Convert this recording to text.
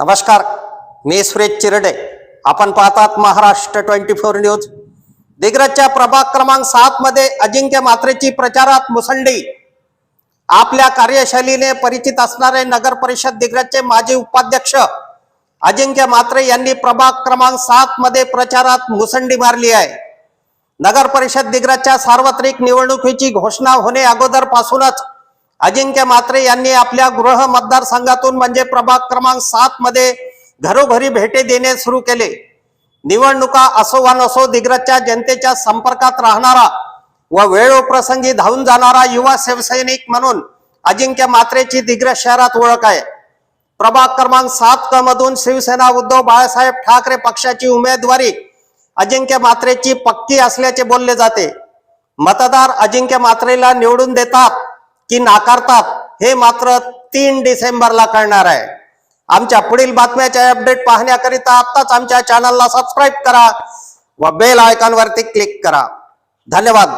नमस्कार मी सुरेश चिरडे. आपण पाहतात महाराष्ट्र ट्वेंटी फोर न्यूज. दिग्रजच्या प्रभाग क्रमांक सात मध्ये अजिंक्य मात्रेची प्रचारात मुसंडी. आपल्या कार्यशैलीने परिचित असणारे नगर परिषद दिग्रजचे माजी उपाध्यक्ष अजिंक्य मात्रे यांनी प्रभाग क्रमांक सात मध्ये प्रचारात मुसंडी मारली आहे. नगर परिषद दिग्रजच्या सार्वत्रिक निवडणुकीची घोषणा होणे अगोदरपासूनच अजिंक्य मात्रे यांनी आपल्या गृह मतदारसंघातून म्हणजे प्रभाग क्रमांक सात मध्ये घरोघरी भेटे देणे सुरू केले. निवडणुका असो वा नसो दिग्रजच्या जनतेच्या संपर्कात राहणारा व वेळोप्रसंगी धावून जाणारा युवा शिवसैनिक म्हणून अजिंक्य मात्रेची दिग्रज शहरात ओळख आहे. प्रभाग क्रमांक सात क मधून शिवसेना उद्धव बाळासाहेब ठाकरे पक्षाची उमेदवारी अजिंक्य मात्रेची पक्की असल्याचे बोलले जाते. मतदार अजिंक्य मात्रेला निवडून देतात. की नाकारतात हे मात्र तीन डिसेंबरला कळणार आहे. आमच्या पुढील बातम्याचे अपडेट पाहण्याकरिता आत्ताच आमच्या चॅनलला सबस्क्राईब करा व बेल आयकॉनवरती क्लिक करा. धन्यवाद.